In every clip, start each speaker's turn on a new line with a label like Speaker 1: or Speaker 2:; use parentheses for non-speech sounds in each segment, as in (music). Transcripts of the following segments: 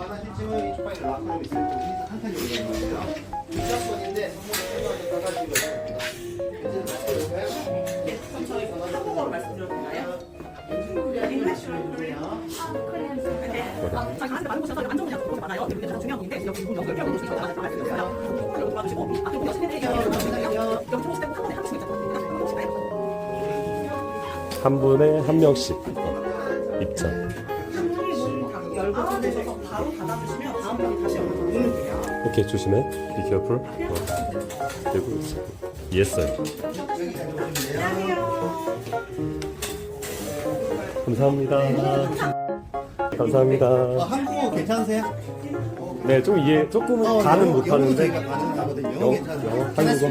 Speaker 1: 집은 이쪽 방에 락커룸 있어요. 여기서 한 칸이 올리는 거예요. 입장권인데 선물을
Speaker 2: 여기 들어오실 때한 번에 한 명씩.
Speaker 3: 한 분에 한 명씩 어, 입장. 오케이 조심해. Be careful. 어. 그리고 yes sir. 감사합니다. 감사합니다.
Speaker 1: 어, 한국어 괜찮으세요?
Speaker 3: 네, 좀 이해 조금은
Speaker 1: 어,
Speaker 3: 가는
Speaker 1: 영어,
Speaker 3: 못하는데
Speaker 1: 영어 저희가 가능하거든요. 영어
Speaker 3: 영어,
Speaker 1: 괜찮아요.
Speaker 3: 영어, 한국어.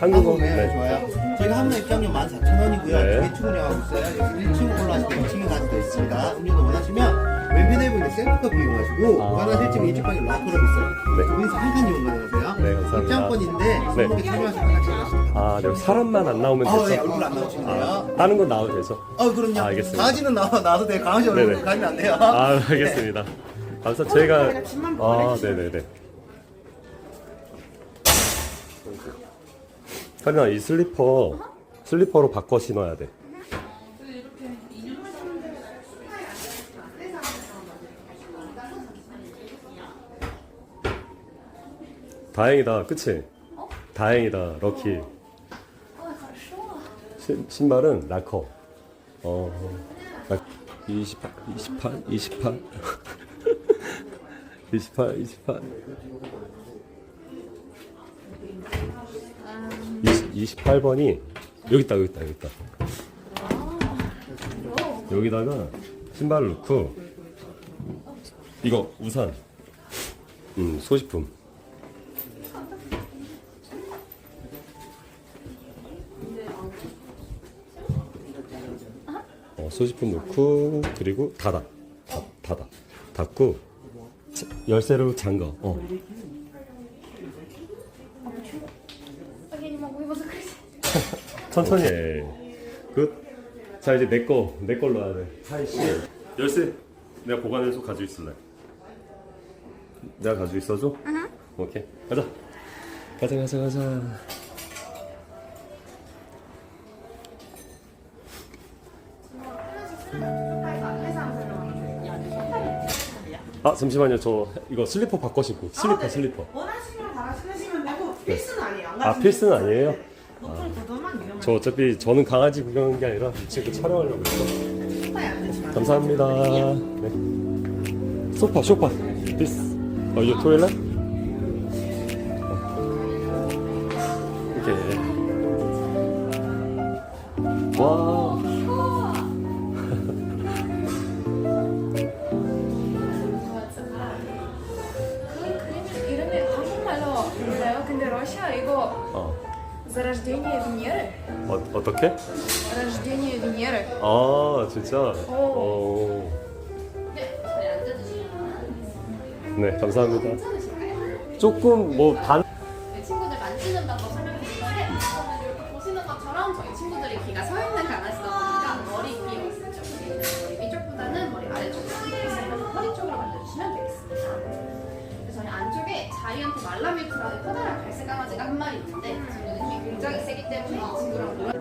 Speaker 3: 한국어,
Speaker 1: 네,
Speaker 3: 네.
Speaker 1: 좋아요. 저희가 한명 입장료 14,000원이고요.
Speaker 3: 네.
Speaker 1: 두개 충분하고 있어요. 여기 1층 올라가실 때 2층에 가실 수 있습니다. 음료도 원하시면 보이는 셀프컵 이용하시고
Speaker 3: 아.
Speaker 1: 원하실 집은 이쪽 방에 락커룸 있어요.
Speaker 3: 네.
Speaker 1: 두 분이서 한 칸 이용 가능하세요.
Speaker 3: 네, 감사합니다.
Speaker 1: 입장권인데
Speaker 3: 네.
Speaker 1: 손목에 참여하셔서 같이 가십니다.
Speaker 3: 아, 네, 사람만 안 나오면
Speaker 1: 아, 네,
Speaker 3: 되죠?
Speaker 1: 얼굴 안 나오시면 돼요.
Speaker 3: 아, 다른 건 나와도 되죠?
Speaker 1: 어, 그럼요.
Speaker 3: 아, 알겠습니다.
Speaker 1: 강아지는 나와, 나와도 돼요. 강아지 얼굴
Speaker 3: 네네.
Speaker 1: 가리면 안 돼요.
Speaker 3: 아, 알겠습니다. 감사 제가
Speaker 2: 집만
Speaker 3: 아,
Speaker 2: 보내주시면
Speaker 3: 네, 네, 네. 카리나 이 슬리퍼 슬리퍼로 바꿔 신어야 돼. 다행이다, 그치? 다행이다, 럭키. 신, 신발은 라커. 어, 라, 28, 28, 28. 28, 28. 20, 28번이 여기 있다, 여기 있다, 여기 있다. 여기다가 신발을 넣고 이거 우산, 음 소지품. 소지품 넣고 그리고 닫아. 닫, 닫아. 닫고 열쇠로 잠가 어. (laughs) 천천히. 끝자 이제 내 거 내 걸로 해야 돼. 하이씨. 열쇠 내가 보관해서 가지고 있을래. 내가 가지고 있어줘? 오케이. 가자. 가자 가자 가자. 아 잠시만요. 저 이거 슬리퍼 바꿔 신고. 슬리퍼,
Speaker 2: 네.
Speaker 3: 슬리퍼.
Speaker 2: 원하시면 바로 신으시면 되고 필수는 아니에요. 안
Speaker 3: 아
Speaker 2: 가시면
Speaker 3: 필수는 아니에요?
Speaker 2: 높은 구두만 위험한
Speaker 3: 저 어차피 저는 강아지 구경한 게 아니라 이 친구 촬영하려고.
Speaker 2: 소파에 앉으시면
Speaker 3: 감사합니다. 네. 소파, 소파. This. 어, 이 토일 어, 어떻게?
Speaker 4: Рождение Венеры.
Speaker 3: 아, 진짜? 어. 네, 감사합니다. 조금 뭐 반,
Speaker 5: 네, 친구들 만지는 방법 설명드리는데 우선은 이렇게 보시는 것처럼 저희 친구들이 귀가 서 있는 강아지다 보니까 머리 위에 있죠. 머리 위쪽보다는 머리 아래쪽으로 그래서 허리 쪽으로 만져주시면 되겠습니다. 그래서 저희 안쪽에 자이언트 말라밀크라는 커다란 갈색 강아지가 한 마리 있는데 그 친구는 힘이 굉장히 세기 때문에 이 친구랑 놀아 저희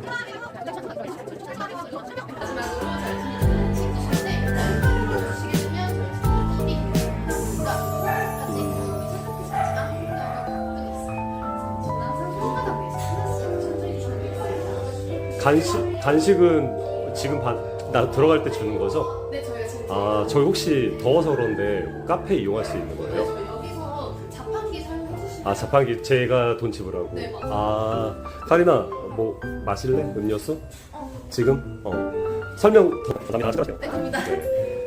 Speaker 3: 간식, 간식은 지금 반, 나 들어갈 때 주는 거죠?
Speaker 5: 네, 저희가 지금
Speaker 3: 아, 저희 혹시 더워서 그런데 카페 이용할 수 있는 거예요? 아 자판기 제가 돈 지불하고.
Speaker 5: 네, 맞아요.
Speaker 3: 아 카리나 뭐 마실래? 음료수? 지금? 어. 설명 더 감사합니다.
Speaker 5: 네, 갑니다.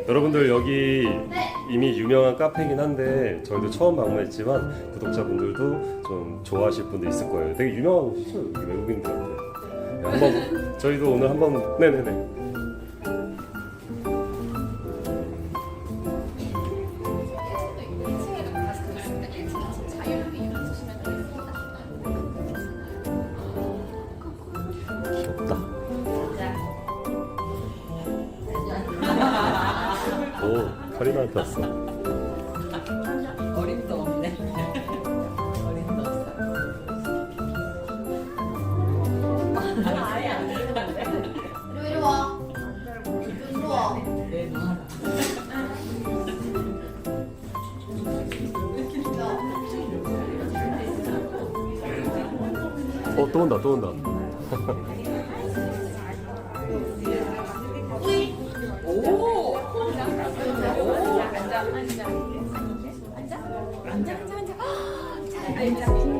Speaker 3: 여러분들 여기
Speaker 5: 네.
Speaker 3: 이미 유명한 카페이긴 한데 저희도 처음 방문했지만 구독자분들도 좀 좋아하실 분도 있을 거예요. 되게 유명한 곳이죠 여기 외국인들한테 네, 한번 저희도 오늘 한번 네네네 또 온다 또 온다
Speaker 2: 오! 앉아 앉아
Speaker 3: 앉아 앉아 앉아
Speaker 4: 앉아 앉아 앉아 앉아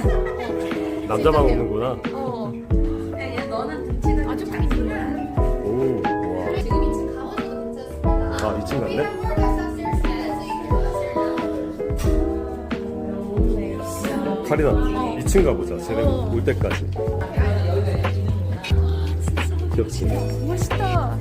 Speaker 4: 진짜?
Speaker 3: 남자만 먹는구나.
Speaker 4: 어.
Speaker 5: 야, 너는 등치는
Speaker 4: 아주 작이
Speaker 3: 오, 와.
Speaker 5: 지금 2층 강원도도 괜찮습니다.
Speaker 3: 아, 2층 갔네? 카리나, 2층 가보자. 쟤네 어. 올 때까지. 귀엽지?
Speaker 4: 멋있다.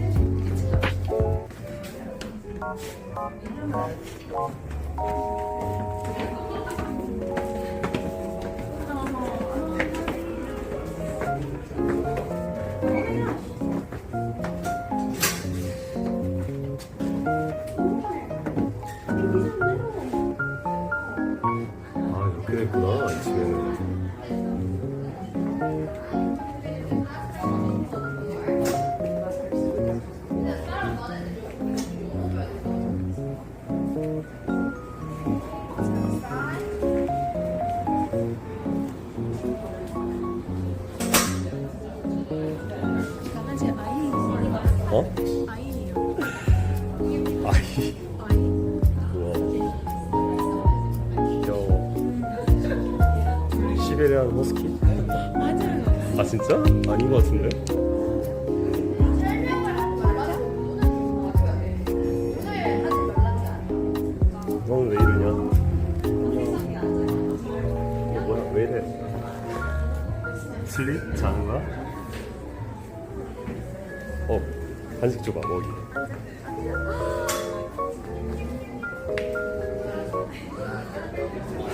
Speaker 3: 근데
Speaker 5: 사람 많아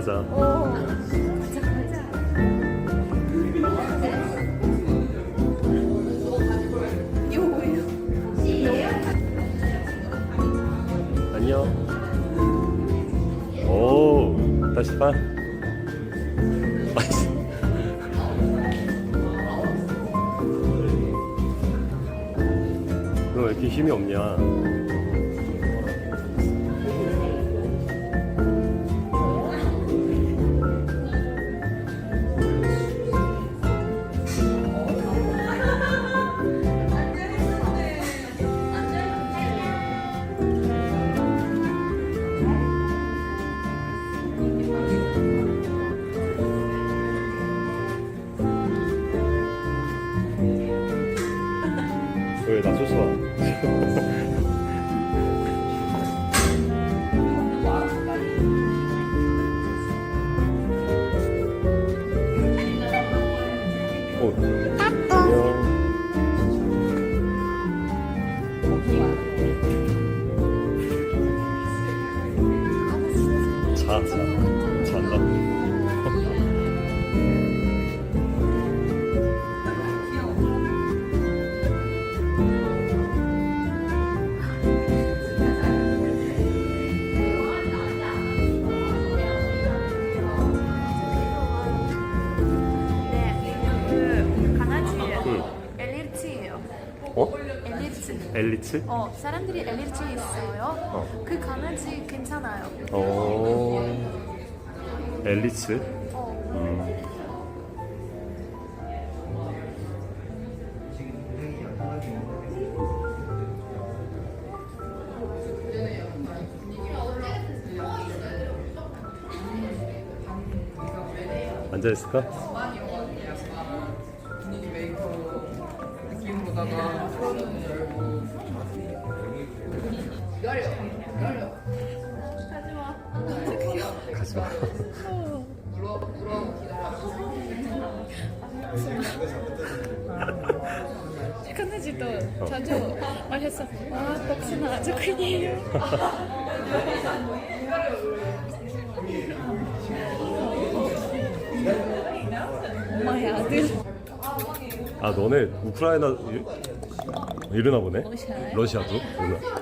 Speaker 4: Plaza. Oh.
Speaker 3: 엘리츠?
Speaker 4: 어, 사람들이 엘리트 있어요.
Speaker 3: 어.
Speaker 4: 그 강아지 괜찮아요.
Speaker 3: 어. 엘리츠?
Speaker 4: 어.
Speaker 3: 음. 앉아 있을까?
Speaker 4: 어. 자주 말했어. 아, 박스는 아주 큰이에요. 엄마의 아들.
Speaker 3: 아 너네 우크라이나 이- 이러나 보네. 러시아도.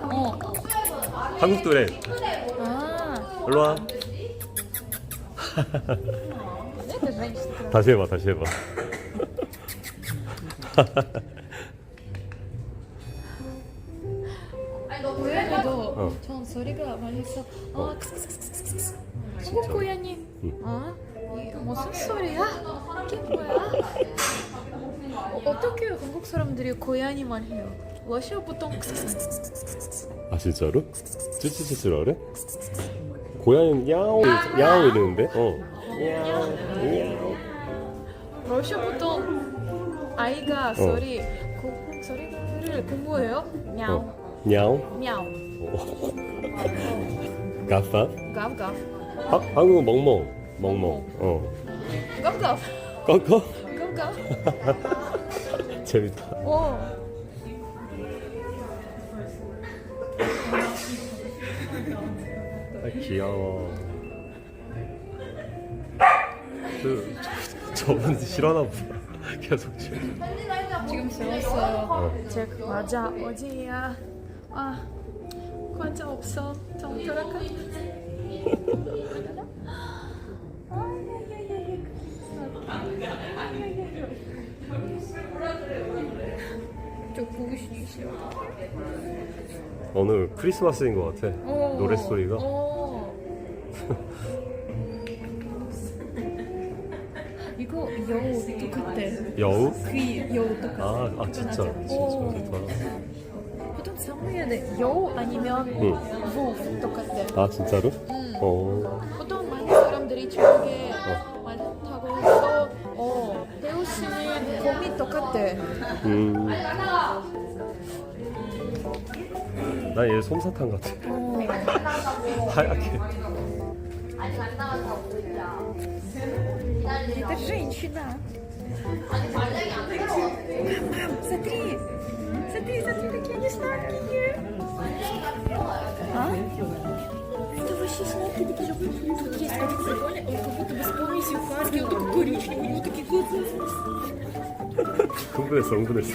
Speaker 4: 어.
Speaker 3: 한국도래.
Speaker 4: 아,
Speaker 3: 일로 와.
Speaker 4: 네, 네, 네.
Speaker 3: 다시 해봐, 다시 해봐. (laughs) 어.
Speaker 4: 전 소리가 말했어. 아, 크스크스크스크스. 한국 고양이. 아, 이 무슨 소리야? 이게 뭐야? 어, 어떻게 한국 사람들이 고양이만 해요? 러시아 보통.
Speaker 3: 아 진짜로? 쭈쭈쭈쭈라 그래? 고양이는 야옹 야옹 이러는데? 어. 야옹 야옹.
Speaker 4: 러시아 보통 아이가 소리 고, 소리를 공부해요.
Speaker 3: 어. 야옹.
Speaker 4: 냐우
Speaker 3: 가파.
Speaker 4: 갑갑
Speaker 3: 하, 한국은 멍멍. 멍멍. 어.
Speaker 4: 갑갑
Speaker 3: 꺼꺼?
Speaker 4: 갑갑.
Speaker 3: 재밌다.
Speaker 4: 오.
Speaker 3: 아, 귀여워. 그 저- 저분 싫어나 보다. (laughs) 계속 지금.
Speaker 4: 지금 세웠어요. 제 과자 어디야? 아 과자 없어. 좀 돌아가. 저.
Speaker 3: 오늘 크리스마스인 것 같아. 노래 소리가.
Speaker 4: 오. (laughs) 이거 여우 똑같아.
Speaker 3: 여우?
Speaker 4: 그 여우 똑같아.
Speaker 3: 아, 아 진짜 진짜
Speaker 4: 오.
Speaker 3: 좋다.
Speaker 4: 보통 사무엘은 여우 아니면
Speaker 3: 응.
Speaker 4: 우 똑같아.
Speaker 3: 아 진짜로?
Speaker 4: 음.
Speaker 3: 어.
Speaker 4: 보통 많은 사람들이 저게 많다고 또 어, 배우시는 곰이 똑같아.
Speaker 3: 음. 난 얘 솜사탕 같아.
Speaker 4: 어.
Speaker 3: 하얗게.
Speaker 4: Это женщина. Мам, смотри. Смотри, смотри, какие они сладкие. А? Это вообще сладкие такие. Тут есть как прикольно, он как будто бы с помесью фарки, он такой коричневый, у него такие глаза.
Speaker 3: Кубрес, он кубрес.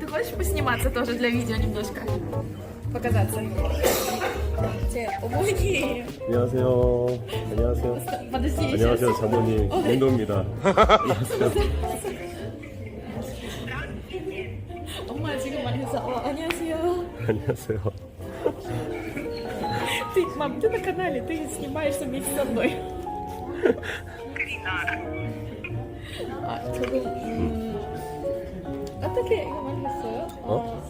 Speaker 4: Ты хочешь посниматься тоже для видео немножко? Показаться. Те, 어머니.
Speaker 3: 안녕하세요. 안녕하세요.
Speaker 4: Подожди,
Speaker 3: 안녕하세요, 장모님. 민도입니다. (laughs)
Speaker 4: 엄마 지금 말해서 어, 안녕하세요.
Speaker 3: 안녕하세요.
Speaker 4: Ты, мам, ты на канале, ты снимаешься вместе со мной. 아, 저거 음, 어떻게 이거 말했어요?
Speaker 3: 어?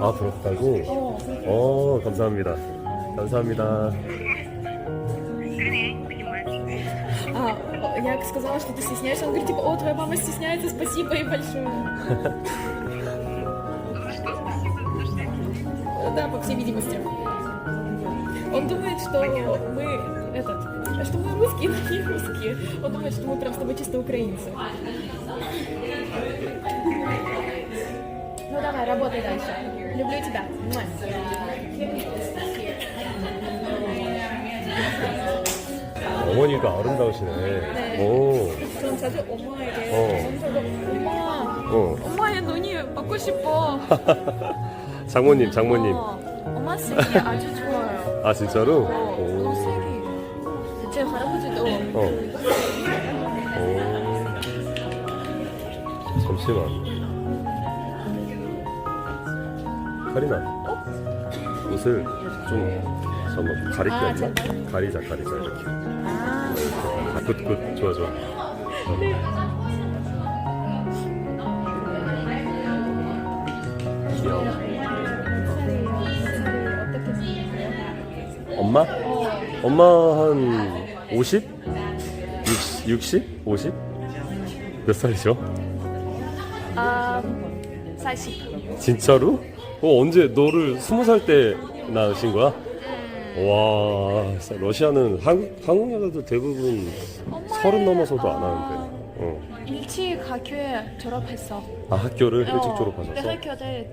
Speaker 3: 아, 부럽다고?
Speaker 4: 어,
Speaker 3: 어, 감사합니다. 감사합니다.
Speaker 4: А, я сказала, что ты стесняешься. Он говорит, типа, о, твоя мама стесняется, спасибо ей большое. Да, по всей видимости. Он думает, что мы, этот, что мы русские, но не русские. Он думает, что мы прям с тобой чисто украинцы. Давай, работай дальше. Люблю тебя.
Speaker 3: 어머니가 아름다우시네. 네. 오.
Speaker 4: 저는 자주 엄마에게
Speaker 3: 어.
Speaker 4: 엄마,
Speaker 3: 어.
Speaker 4: 엄마의 눈이 받고 싶어. (laughs)
Speaker 3: 장모님, 장모님.
Speaker 4: 어, 엄마 색이 아주 좋아요.
Speaker 3: 아 진짜로?
Speaker 4: 어,
Speaker 3: 오.
Speaker 4: 제 할아버지도
Speaker 3: 어. 오. 잠시만. 카리나. 옷을 좀 잠깐 가릴게
Speaker 4: 아,
Speaker 3: 없나? 가리자 가리자 이렇게.
Speaker 4: 아,
Speaker 3: 굿굿 좋아 좋아. 어. 귀여워. 엄마?
Speaker 4: 어,
Speaker 3: 엄마 한 50? 60? 60? 50? 몇 살이죠?
Speaker 4: 아, 40.
Speaker 3: 진짜로? 어 언제 너를 스무 살 때 낳으신 거야? 와 진짜 러시아는 한국 한국 여자도 대부분 서른 넘어서도 안 하는데. 어.
Speaker 4: 일찍 학교에 졸업했어.
Speaker 3: 아 학교를 일찍
Speaker 4: 어,
Speaker 3: 졸업하셨어?
Speaker 4: 네, 학교를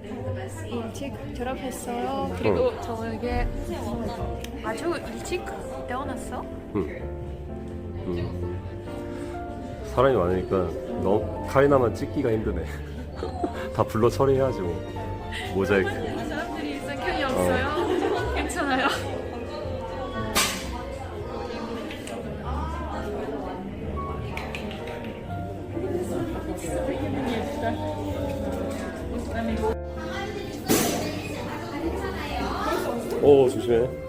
Speaker 4: 일찍 졸업했어요. 그리고
Speaker 3: 어.
Speaker 4: 저에게 아주 일찍 태어났어.
Speaker 3: 응. 응. 사람이 많으니까 너 카리나만 찍기가 힘드네. (laughs) 다 불러 처리해야지 뭐. 모자이크.
Speaker 4: 사람들이 생각이 없어요. 괜찮아요.
Speaker 3: 오 조심해.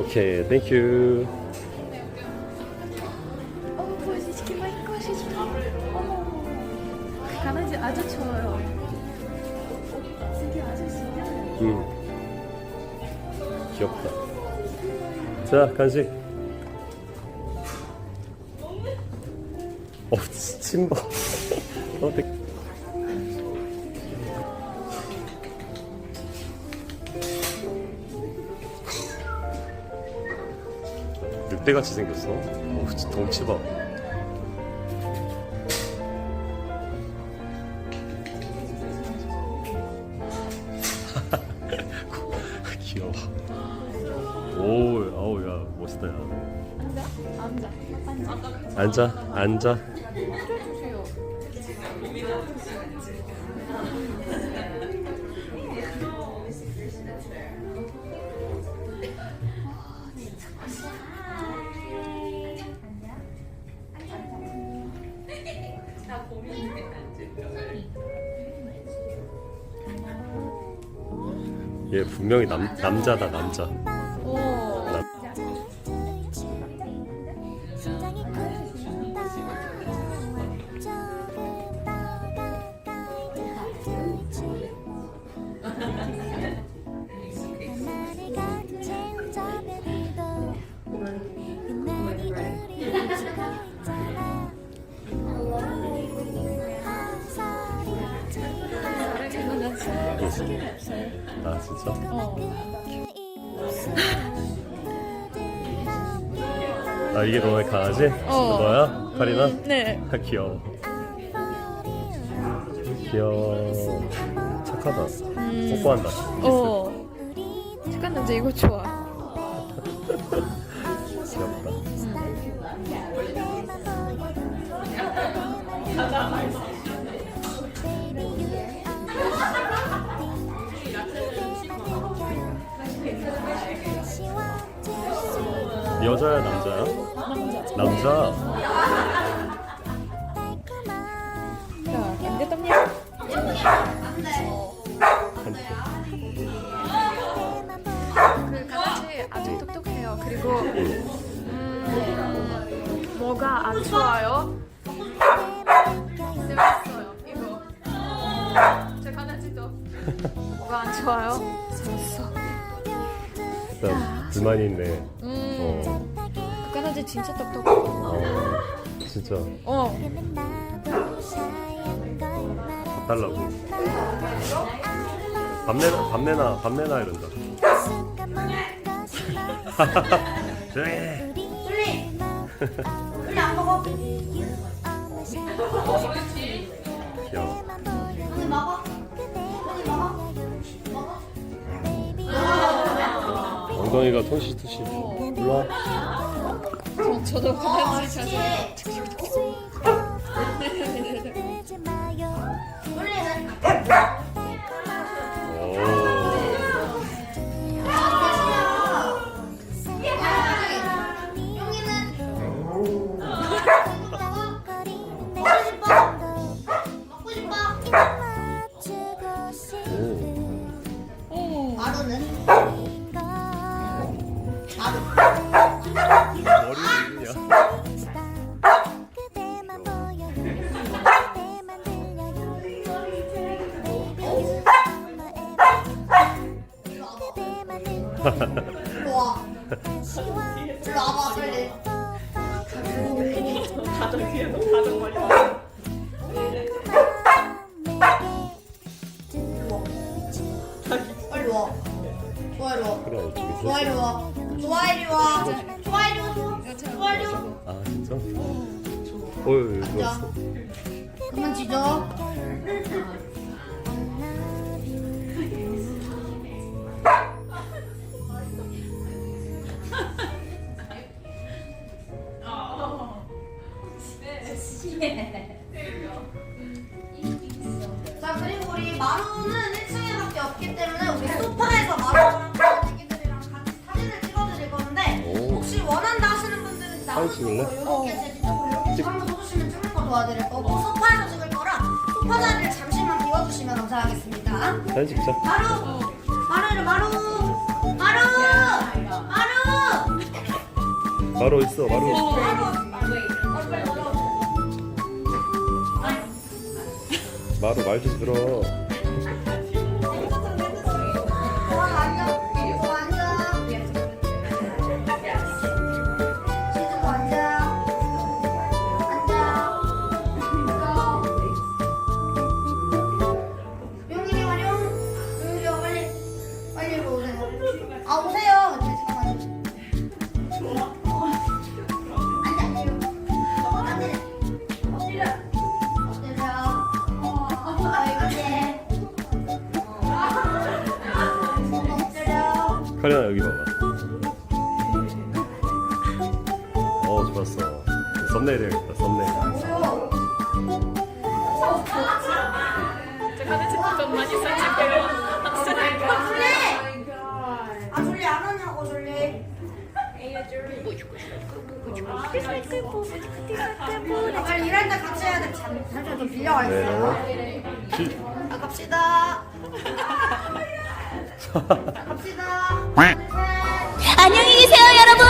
Speaker 3: 오케이, 땡큐.
Speaker 4: 어, 거시치기 뭐 거시치기. 어머, 강아지 아주 좋아요. 되게 아주 신기해요.
Speaker 3: 응. 귀엽다. 자, 간식. 어, 침 봐. 어, 되 늑대같이 생겼어. 어, 덩치 봐. (laughs)
Speaker 4: 앉아, 앉아.
Speaker 3: 얘 분명히 남, 남자다, 남자.
Speaker 6: 아,
Speaker 3: 이게 너의 강아지?
Speaker 4: 어.
Speaker 3: 너야? 카리나?
Speaker 4: 음, 네.
Speaker 3: 아, 귀여워. 귀여워. 착하다. 뽀뽀한다. 키스.
Speaker 4: 어. 잠깐 남자 이거 좋아. 안 좋아요? 재밌어요. 이거. 제 강아지도 뭐가 안 좋아요? 재밌어.
Speaker 3: 일단 불만이 있네.
Speaker 4: 음,
Speaker 3: 어.
Speaker 4: 그 강아지 진짜 똑똑해.
Speaker 3: 어. 진짜
Speaker 4: 어.
Speaker 3: 달라고. 밥 내나, 밥 내나, 밥 내나 이런다. (laughs) (laughs) 조용히 해. 귀여워. 엉덩이가 톤시트시. 일로 와.
Speaker 4: 저도 강아지 자세.
Speaker 3: 진짜? 어이
Speaker 6: 자.
Speaker 3: 좋았어.
Speaker 6: 그만 짖어. 도와드릴 거고 소파에서 찍을 거라 소파 자리를 잠시만 비워주시면 감사하겠습니다.
Speaker 3: 사진 찍자.
Speaker 6: 마루 마루를 마루 마루 마루
Speaker 3: 바로 있어 바로.
Speaker 6: 마루
Speaker 3: 마루 말좀 들어. 카리나 여기 봐봐. 어 좋았어. 썸네일 해야겠다 썸네일.
Speaker 4: 많이 산책해요.
Speaker 6: 아 졸리 아 졸리 안 하냐고 졸리 아, 빨리 일할 때 같이 해야 돼 잠, 잠시만 좀 빌려가겠어요
Speaker 3: 네. 시.
Speaker 6: 아, 갑시다 (laughs) 갑시다
Speaker 7: 안녕히 계세요 여러분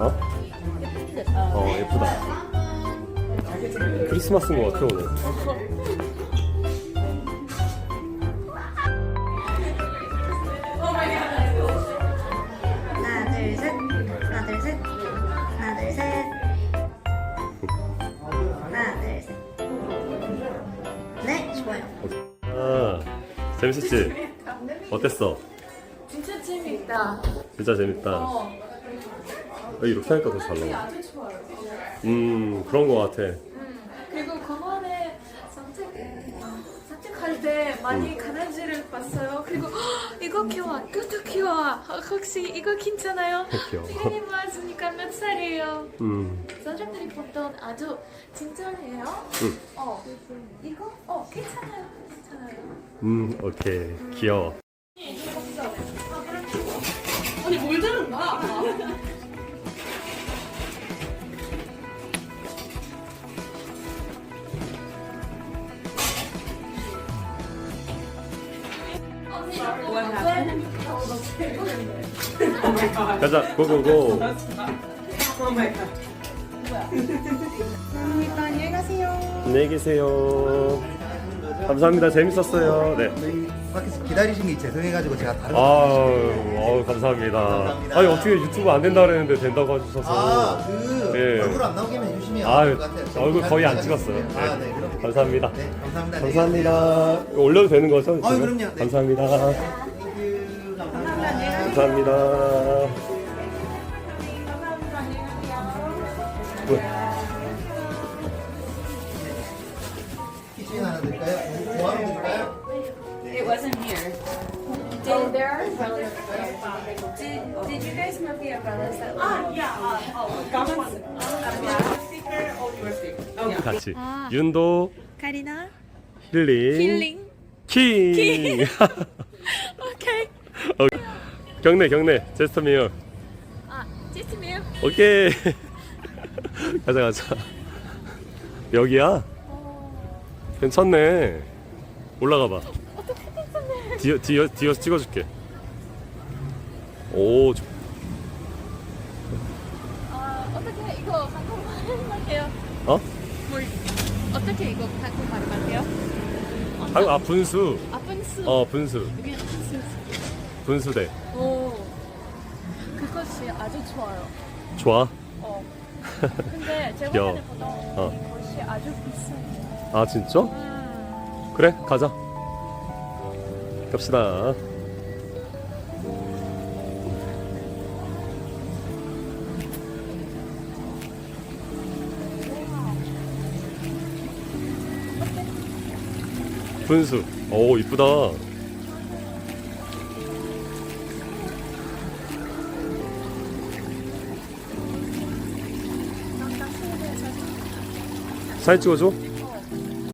Speaker 6: 어? 어?
Speaker 3: 어 예쁘다. 크리스마스인 것 같아 오늘.
Speaker 6: 하나 둘 셋 하나 둘 셋 하나 둘 셋 하나 둘셋네 좋아요
Speaker 3: 아 재밌었지? 어땠어?
Speaker 4: 진짜 재밌다.
Speaker 3: 진짜 재밌다.
Speaker 4: 어.
Speaker 3: 아, 이렇게 하니까 더 잘 나와.
Speaker 4: 아주 좋아요.
Speaker 3: 음 그런 것 같아.
Speaker 4: 그리고 공원에 산책 산책할 때 많이 강아지를 봤어요. 그리고 헉, 이거 귀여워, 그것도 귀여워. 어, 혹시 이거 괜찮아요? (laughs)
Speaker 3: 귀여워.
Speaker 4: 피디님 왔으니까 몇 살이에요?
Speaker 3: 음
Speaker 4: 사람들이 보통 아주 친절해요.
Speaker 3: 응.
Speaker 4: 어, 이거 어 괜찮아요, 괜찮아요.
Speaker 3: 음, 오케이 귀여워.
Speaker 2: 아니 뭘 들은 거야?
Speaker 3: 가자 고고고. 안녕히 계세요. 감사합니다. 재밌었어요. 네.
Speaker 1: 저희 밖에서 기다리신 게 죄송해가지고 제가 다른
Speaker 3: 아, 어우, 감사합니다.
Speaker 1: 감사합니다.
Speaker 3: 아니 어떻게 유튜브 안 된다 그랬는데 된다고 해주셔서.
Speaker 1: 아그
Speaker 3: 예.
Speaker 1: 얼굴 안 나오게만 해주시면
Speaker 3: 아,
Speaker 1: 될것 같아요.
Speaker 3: 얼굴 거의 안
Speaker 1: 잘
Speaker 3: 찍었어요.
Speaker 1: 부탁드리겠습니다. 아, 네, 그럼
Speaker 3: 감사합니다.
Speaker 1: 네, 감사합니다.
Speaker 3: 감사합니다. 이거 올려도 되는 거죠?
Speaker 1: 아? 그럼요. 네.
Speaker 3: 감사합니다.
Speaker 1: 감사합니다.
Speaker 3: 감사합니다. 뭐,
Speaker 1: 키친 하나 드릴까요? 조합 드릴까요?
Speaker 8: It wasn't here.
Speaker 5: Oh, there are umbrellas. Did, did you guys have the umbrellas that
Speaker 2: 아, 야, 아, 어, 가만. 아, 스티커, 어, your sticker.
Speaker 3: 같이.
Speaker 4: 아.
Speaker 3: 윤도,
Speaker 4: 카리나
Speaker 3: 힐링,
Speaker 4: 힐링
Speaker 3: 킹.
Speaker 4: 오케이
Speaker 3: 어, 경례, 경례. 제스터미어.
Speaker 4: 아 지스미요
Speaker 3: 오케이. (laughs) 가자, 가자. 여기야? 괜찮네. 올라가 봐. 뒤어, 뒤어, 뒤어서 찍어줄게. 오, 좋-
Speaker 4: 아 어떻게 이거 한국말 할게요
Speaker 3: 어?
Speaker 4: 뭘 어떻게 이거 한국말 할게요
Speaker 3: 아, 아, 분수.
Speaker 4: 아 분수
Speaker 3: 어, 분수.
Speaker 4: 여기 분수
Speaker 3: 분수대.
Speaker 4: 오 그것이 아주 좋아요
Speaker 3: 좋아.
Speaker 4: 어 (laughs) 근데 제가
Speaker 3: 귀여워.
Speaker 4: 보통
Speaker 3: 어.
Speaker 4: 이것이 아주 비싸요
Speaker 3: 아, 진짜?
Speaker 4: 음.
Speaker 3: 그래, 가자. 갑시다. 분수. 오, 이쁘다. 사진 찍어줘.